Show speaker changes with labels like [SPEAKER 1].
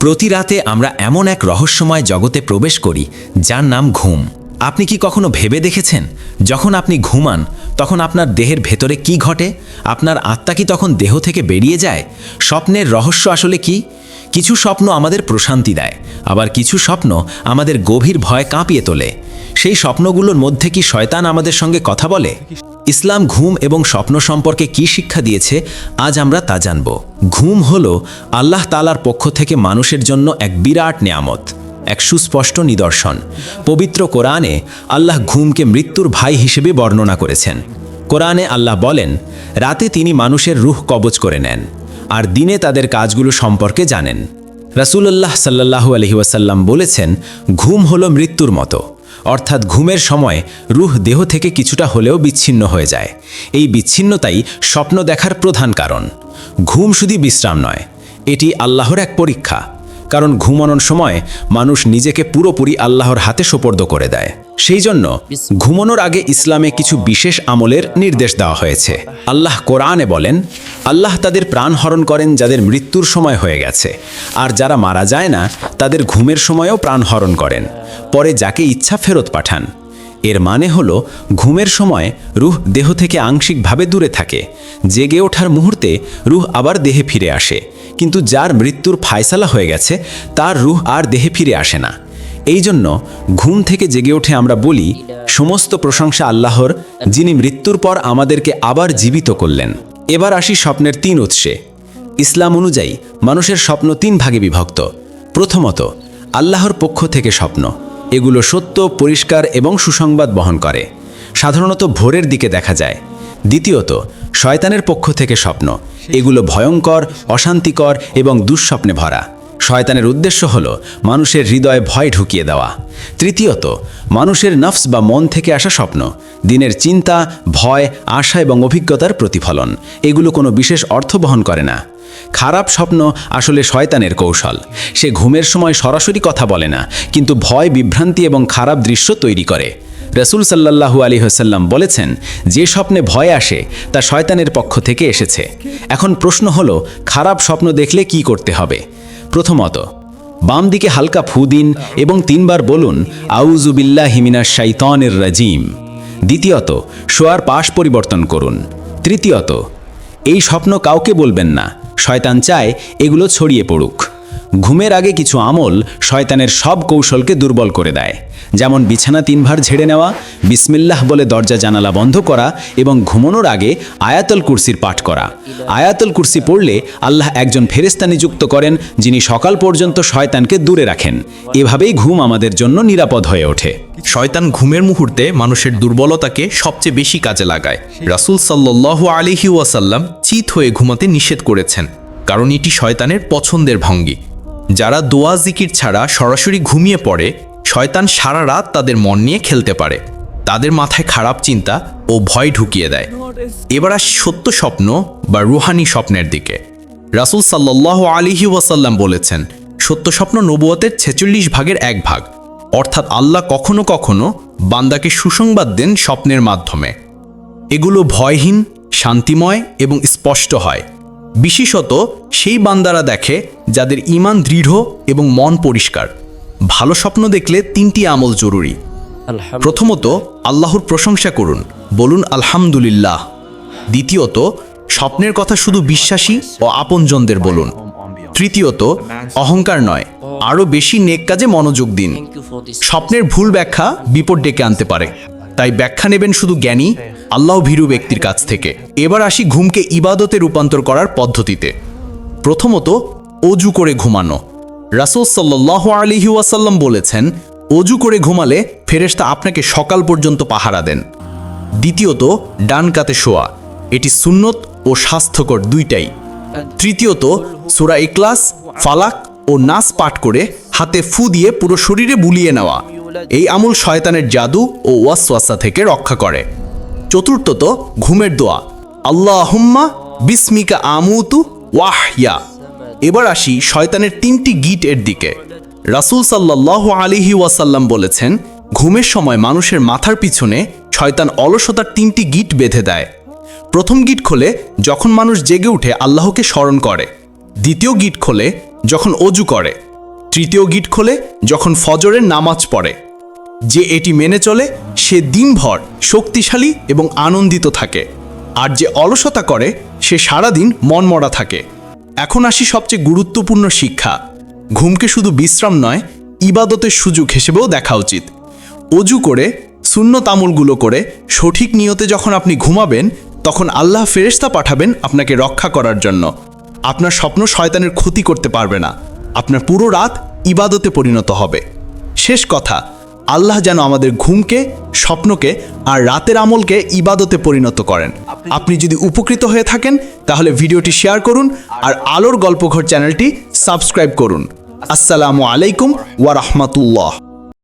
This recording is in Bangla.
[SPEAKER 1] প্রতি রাতে আমরা এমন এক রহস্যময় জগতে প্রবেশ করি, যার নাম ঘুম। আপনি কি কখনো ভেবে দেখেছেন? যখন আপনি ঘুমান, তখন আপনার দেহের ভেতরে কি ঘটে? আপনার আত্মা কি তখন দেহ থেকে বেরিয়ে যায়? স্বপ্নের রহস্য আসলে কি? কিছু স্বপ্ন আমাদের প্রশান্তি দেয়, আবার কিছু স্বপ্ন আমাদের গভীর ভয় কাঁপিয়ে তোলে। সেই স্বপ্নগুলোর মধ্যে কি শয়তান আমাদের সঙ্গে কথা বলে? ইসলাম ঘুম এবং স্বপ্ন সম্পর্কে কি শিক্ষা দিয়েছে? আজ আমরা তা জানব। ঘুম হল আল্লাহ তালার পক্ষ থেকে মানুষের জন্য এক বিরাট নিয়ামত, এক সুস্পষ্ট নিদর্শন। পবিত্র কোরআনে আল্লাহ ঘুমকে মৃত্যুর ভাই হিসেবে বর্ণনা করেছেন। কোরআনে আল্লাহ বলেন, রাতে তিনি মানুষের রুহ কবজ করে নেন আর দিনে তাদের কাজগুলো সম্পর্কে জানেন। রাসূলুল্লাহ সাল্লাহু আলহি ওয়াসাল্লাম বলেছেন, ঘুম হলো মৃত্যুর মতো। অর্থাৎ ঘুমের সময় রুহ দেহ থেকে কিছুটা হলেও বিচ্ছিন্ন হয়ে যায়। এই বিচ্ছিন্নতাই স্বপ্ন দেখার প্রধান কারণ। ঘুম শুধু বিশ্রাম নয়, এটি আল্লাহর এক পরীক্ষা। কারণ ঘুমানোর সময় মানুষ নিজেকে পুরোপুরি আল্লাহর হাতে সোপর্দ করে দেয়। সেই জন্য ঘুমানোর আগে ইসলামে কিছু বিশেষ আমলের নির্দেশ দেওয়া হয়েছে। আল্লাহ কোরআনে বলেন, আল্লাহ তাদের প্রাণ হরণ করেন যাদের মৃত্যুর সময় হয়ে গেছে, আর যারা মারা যায় না, তাদের ঘুমের সময়ও প্রাণ হরণ করেন, পরে যাকে ইচ্ছা ফেরত পাঠান। এর মানে হল, ঘুমের সময় রুহ দেহ থেকে আংশিকভাবে দূরে থাকে, জেগে ওঠার মুহূর্তে রুহ আবার দেহে ফিরে আসে, কিন্তু যার মৃত্যুর ফায়সালা হয়ে গেছে, তার রুহ আর দেহে ফিরে আসে না। এই জন্য ঘুম থেকে জেগে ওঠে আমরা বলি, সমস্ত প্রশংসা আল্লাহর, যিনি মৃত্যুর পর আমাদেরকে আবার জীবিত করলেন। এবার আসি স্বপ্নের তিন উৎসে। ইসলাম অনুযায়ী মানুষের স্বপ্ন তিন ভাগে বিভক্ত। প্রথমত, আল্লাহর পক্ষ থেকে স্বপ্ন। এগুলো সত্য, পরিষ্কার এবং সুসংবাদ বহন করে। সাধারণত ভোরের দিকে দেখা যায়। দ্বিতীয়ত, শয়তানের পক্ষ থেকে স্বপ্ন। এগুলো ভয়ঙ্কর, অশান্তিকর এবং দুঃস্বপ্নে ভরা। শয়তানের উদ্দেশ্য হল মানুষের হৃদয়ে ভয় ঢুকিয়ে দেওয়া। তৃতীয়ত, মানুষের নফস বা মন থেকে আসা স্বপ্ন, দিনের চিন্তা, ভয়, আশা এবং অভিজ্ঞতার প্রতিফলন, এগুলো কোনো বিশেষ অর্থ বহন করে না। খারাপ স্বপ্ন আসলে শয়তানের কৌশল। সে ঘুমের সময় সরাসরি কথা বলে না, কিন্তু ভয়, বিভ্রান্তি এবং খারাপ দৃশ্য তৈরি করে। রসুল সাল্লাহু আলী হোসাল্লাম বলেছেন, যে স্বপ্নে ভয় আসে, তা শয়তানের পক্ষ থেকে এসেছে। এখন প্রশ্ন হলো, খারাপ স্বপ্ন দেখলে কি করতে হবে? প্রথমত বাম দিকে হালকা ফু দিন এবং তিনবার বলুন আউজুবিল্লা হিমিনা শাইতনের রাজিম। দ্বিতীয়ত, শোয়ার পাশ পরিবর্তন করুন। তৃতীয়ত, এই স্বপ্ন কাউকে বলবেন না, শয়তান চায় এগুলো ছড়িয়ে পড়ুক। ঘুমের আগে কিছু আমল শয়তানের সব কৌশলকে দুর্বল করে দেয়। যেমন বিছানা তিনবার ঝেড়ে নেওয়া, বিসমিল্লাহ বলে দরজা জানালা বন্ধ করা এবং ঘুমানোর আগে আয়াতল কুরসির পাঠ করা। আয়াতল কুরসি পড়লে আল্লাহ একজন ফেরেস্তা নিযুক্ত করেন যিনি সকাল পর্যন্ত শয়তানকে দূরে রাখেন। এভাবেই ঘুম আমাদের জন্য নিরাপদ হয়ে ওঠে।
[SPEAKER 2] শয়তান ঘুমের মুহূর্তে মানুষের দুর্বলতাকে সবচেয়ে বেশি কাজে লাগায়। রাসূল সাল্লাল্লাহু আলিহি ওয়াসাল্লাম চিত হয়ে ঘুমাতে নিষেধ করেছেন, কারণ এটি শয়তানের পছন্দের ভঙ্গি। যারা দোয়া জিকির ছাড়া সরাসরি ঘুমিয়ে পড়ে, শয়তান সারা রাত তাদের মন নিয়ে খেলতে পারে। তাদের মাথায় খারাপ চিন্তা ও ভয় ঢুকিয়ে দেয়। এবার আসি সত্য স্বপ্ন বা রুহানি স্বপ্নের দিকে। রাসূল সাল্লাল্লাহু আলিহি ওয়াসাল্লাম বলেছেন, সত্য স্বপ্ন নবুয়তের ছেচল্লিশ ভাগের এক ভাগ। অর্থাৎ আল্লাহ কখনো কখনো বান্দাকে সুসংবাদ দেন স্বপ্নের মাধ্যমে। এগুলো ভয়হীন, শান্তিময় এবং স্পষ্ট হয়। বিশেষত সেই বান্দারা দেখে যাদের ঈমান দৃঢ় এবং মন পরিষ্কার। ভালো স্বপ্ন দেখলে তিনটি আমল জরুরি। প্রথমত আল্লাহর প্রশংসা করুন। বলুন আলহামদুলিল্লাহ দ্বিতীয়ত স্বপ্নের কথা শুধু বিশ্বাসী ও আপনজনদের বলুন। তৃতীয়ত অহংকার নয় আরও বেশি নেক কাজে মনোযোগ দিন। স্বপ্নের ভুল ব্যাখ্যা বিপদ ডেকে আনতে পারে। তাই ব্যাখ্যা নেবেন শুধু জ্ঞানী আল্লাহ ভীরু ব্যক্তির কাছ থেকে। এবার আসি ঘুমকে ইবাদতে রূপান্তর করার পদ্ধতিতে। প্রথমত অজু করে ঘুমানো। রাসূল সাল্লাহ আলিহি ওয়াসাল্লাম বলেছেন, অজু করে ঘুমালে ফেরেশতা আপনাকে সকাল পর্যন্ত পাহারা দেন। দ্বিতীয়ত, ডান কাতে শোয়া। এটি সুন্নত ও স্বাস্থ্যকর দুইটাই। তৃতীয়ত, সুরা ইকলাস ফালাক ও নাস পাঠ করে হাতে ফু দিয়ে পুরো শরীরে বুলিয়ে নেওয়া। এই আমল শয়তানের জাদু ও ওয়াসওয়াসা থেকে রক্ষা করে। চতুর্থত, ঘুমের দোয়া। আল্লাহুম্মা বিসমিকা আমুতু ওয়াহয়া। এবার আসি শয়তানের তিনটি গিট এর দিকে। রাসূল সাল্লাল্লাহু আলিহি ওয়াসাল্লাম বলেছেন, ঘুমের সময় মানুষের মাথার পিছনে শয়তান অলসতার তিনটি গিট বেঁধে দেয়। প্রথম গিট খোলে যখন মানুষ জেগে উঠে আল্লাহকে স্মরণ করে। দ্বিতীয় গিট খোলে যখন অজু করে। তৃতীয় গিট খোলে যখন ফজরের নামাজ পড়ে। যে এটি মেনে চলে, সে দিনভর শক্তিশালী এবং আনন্দিত থাকে। আর যে অলসতা করে, সে সারাদিন মনমরা থাকে। এখন আসি সবচেয়ে গুরুত্বপূর্ণ শিক্ষা। ঘুমকে শুধু বিশ্রাম নয়, ইবাদতের সুযোগ হিসেবেও দেখা উচিত। অজু করে শূন্য তামুলগুলো করে, সঠিক নিয়তে যখন আপনি ঘুমাবেন, তখন আল্লাহ ফেরেশতা পাঠাবেন আপনাকে রক্ষা করার জন্য। আপনার স্বপ্ন শয়তানের ক্ষতি করতে পারবে না। আপনার পুরো রাত ইবাদতে পরিণত হবে। শেষ কথা আল্লাহ যেন আমাদের ঘুমকে, স্বপ্নকে আর রাতের আমলকে ইবাদতে পরিণত করেন। আপনি যদি উপকৃত হয়ে থাকেন, তাহলে ভিডিওটি শেয়ার করুন আর আলোর গল্পঘর চ্যানেলটি সাবস্ক্রাইব করুন। আসসালামু আলাইকুম ওয়া রাহমাতুল্লাহ।